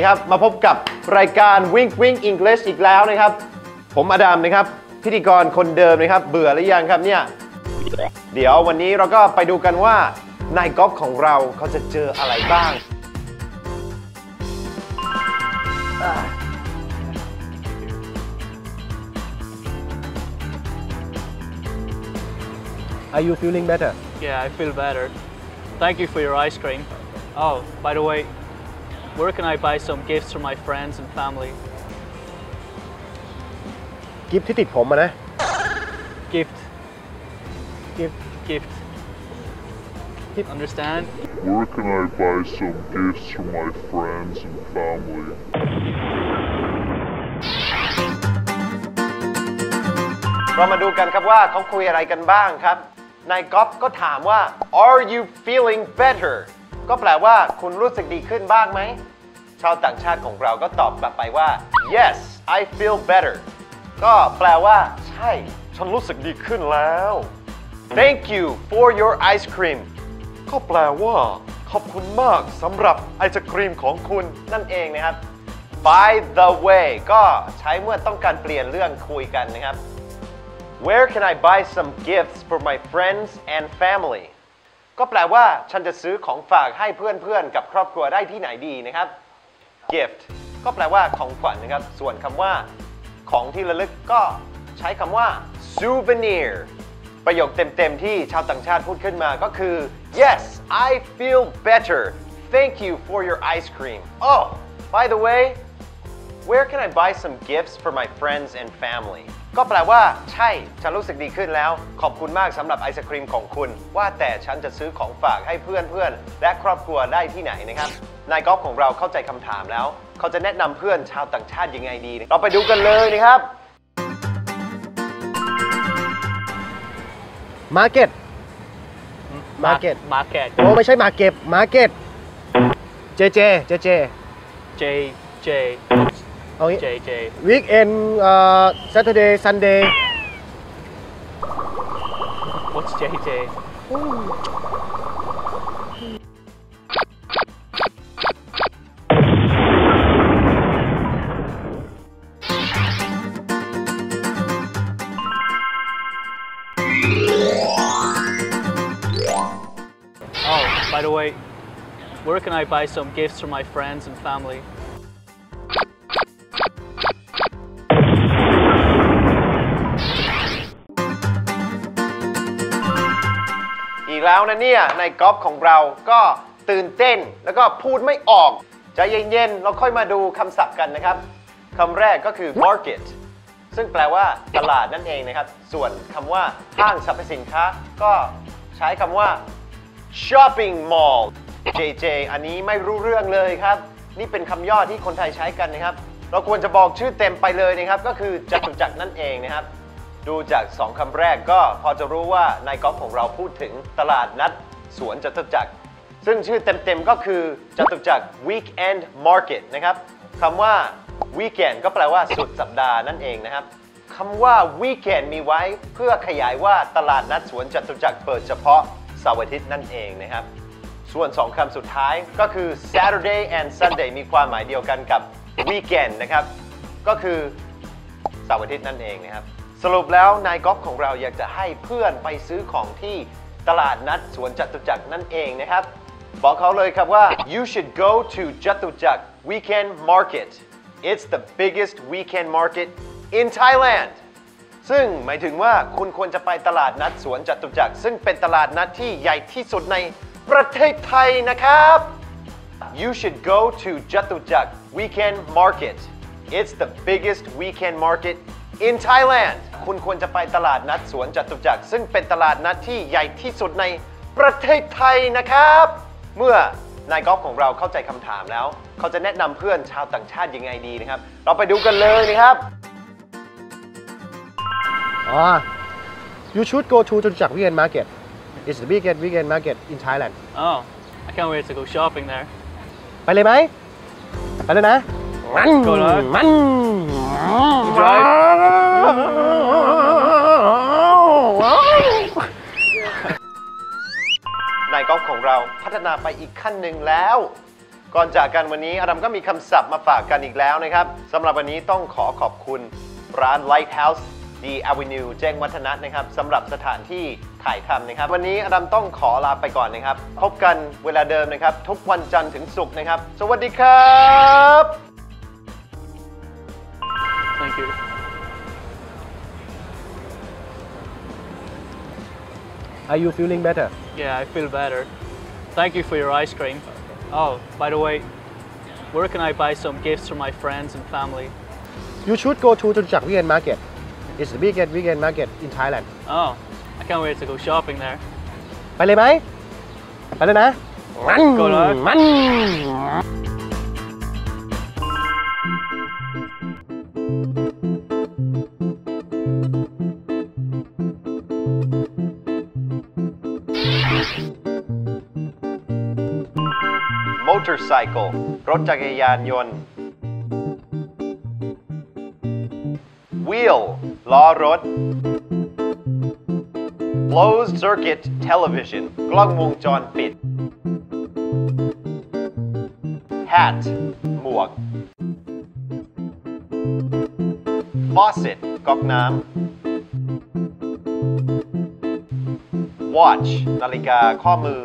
ดีครับ มาพบกับรายการ Wink Wink English อีกแล้วนะครับ ผมอดัมนะครับ พิธีกรคนเดิมนะครับ เบื่อหรือยังครับเนี่ย เดี๋ยววันนี้เราก็ไปดูกันว่านายกอล์ฟของเราเขาจะเจออะไรบ้าง Are you feeling better Yeah, I feel better. Thank you for your ice cream. Oh, by the way, where can I buy some gifts for my friends and family? กิฟที่ติดผมอะนะ Gift, gift gift. Understand? Where can I buy some gifts for my friends and family? เรามาดูกันครับว่าเขาคุยอะไรกันบ้างครับ นายก๊อฟก็ถามว่า are you feeling better ก็แปลว่าคุณรู้สึกดีขึ้นบ้างไหม ชาวต่างชาติของเราก็ตอบกลับไปว่า yes I feel better ก็แปลว่า ใช่ ฉันรู้สึกดีขึ้นแล้ว thank you for your ice cream ก็แปลว่า ขอบคุณมากสำหรับไอศครีมของคุณนั่นเองนะครับ by the way ก็ใช้เมื่อต้องการเปลี่ยนเรื่องคุยกันนะครับ Where can I buy some gifts for my friends and family ก็แปลว่าฉันจะซื้อของฝากให้เพื่อนๆ กับครอบครัวได้ที่ไหนดีนะครับ gift ก็แปลว่าของขวัญนะครับ ส่วนคำว่า ของที่ระลึกก็ใช้คำว่า souvenir ประโยคเต็มๆ ที่ชาวต่างชาติพูดขึ้นมาก็คือ yes I feel better thank you for your ice cream oh by the way Where can I buy some gifts for my friends and family ก็แปลว่าใช่ ฉันรู้สึกดีขึ้นแล้ว ขอบคุณมากสำหรับไอศครีมของคุณ ว่าแต่ฉันจะซื้อของฝากให้เพื่อนๆ และครอบครัวได้ที่ไหนนะครับ นายกอล์ฟของเราเข้าใจคำถามแล้ว เขาจะแนะนำเพื่อนชาวต่างชาติยังไงดี เราไปดูกันเลยนะครับ Market Market Market. โอ้ไม่ใช่ Market Market JJ JJ J, J, เอางี้ J, J. weekend uh, Saturday Sunday What's J, J? Oh, by the way, where can I buy some gifts for my friends and family? กแล้วนะเนี่ยในกอล์ฟของเราก็ตื่นเต้นแล้วก็พูดไม่ออกใจเย็นๆเราค่อยมาดูคำศัพท์กันนะครับคำแรกก็คือ market ซึ่งแปลว่าตลาดนั่นเองนะครับ ส่วนคำว่าห้างสรรพสินค้า ก็ใช้คำว่า shopping mall JJ อันนี้ไม่รู้เรื่องเลยครับ นี่เป็นคำย่อที่คนไทยใช้กันนะครับ เราควรจะบอกชื่อเต็มไปเลยนะครับ ก็คือจตุจักรนั่นเองนะครับ ดูจาก 2คำแรกก็พอจะรู้ว่านายกอล์ฟของเราพูดถึงตลาดนัดสวนจตุจักร ซึ่งชื่อเต็มๆก็คือจตุจักร weekend market นะครับคำว่า weekend ก็แปลว่าสุดสัปดาห์นั่นเองนะครับคำว่า weekend มีไว้เพื่อขยายว่าตลาดนัดสวนจตุจักรเปิดเฉพาะเสาร์อาทิตย์นั่นเองนะครับ ส่วน 2คำสุดท้ายก็คือ Saturday and Sunday มีความหมายเดียวกันกับ weekend นะครับ ก็คือเสาร์อาทิตย์นั่นเองนะครับ สรุปแล้วนายกอล์ฟของเราอยากจะให้เพื่อนไปซื้อของที่ตลาดนัดสวนจตุจักรนั่นเองนะครับ บอกเขาเลยครับว่า you should go to จตุจักร weekend market it's the biggest weekend market in Thailand ซึ่งหมายถึงว่าคุณควรจะไปตลาดนัดสวนจตุจักร ซึ่งเป็นตลาดนัดที่ใหญ่ที่สุดในประเทศไทยนะครับ You should go to Jatujak Weekend Market. It's the biggest weekend market in Thailand. คุณควรจะไปตลาดนัดสวนจตุจักรซึ่งเป็นตลาดนัดที่ใหญ่ที่สุดในประเทศไทยนะครับ เมื่อนายกอล์ฟของเราเข้าใจคำถามแล้ว เขาจะแนะนำเพื่อนชาวต่างชาติยังไงดีนะครับ เราไปดูกันเลยนะครับ Oh, you should go to Chatuchak Weekend Market. It's the biggest weekend market in Thailand. Oh, I can't wait to go shopping there. ไปเลยไหม ไปเลยนะ มันมันนายกอล์ฟของเราพัฒนาไปอีกขั้นหนึ่งแล้ว ก่อนจากกันวันนี้อาดัมก็มีคำศัพท์มาฝากกันอีกแล้วนะครับสำหรับวันนี้ต้องขอขอบคุณร้าน Lighthouse The Avenue แจ้งวัฒนะนะครับสำหรับสถานที่ถ่ายทำนะครับ วันนี้อาดัมต้องขอลาไปก่อนนะครับ พบกันเวลาเดิมนะครับ ทุกวันจันทร์ถึงศุกร์นะครับ สวัสดีครับ Thank you. Are you feeling better? Yeah, I feel better. Thank you for your ice cream. Oh, by the way, where can I buy some gifts for my friends and family? You should go to Chatuchak Weekend Market. It's the biggest weekend market in Thailand. Oh, I can't wait to go shopping there. ไปเลยไหม ไปเลยนะ มัน Go เลย มัน motorcycle รถจักรยานยนต์ wheel ล้อรถ closed circuit television กล้องวงจรปิด hat หมวก faucet ก๊อกน้ำ watch นาฬิกาข้อมือ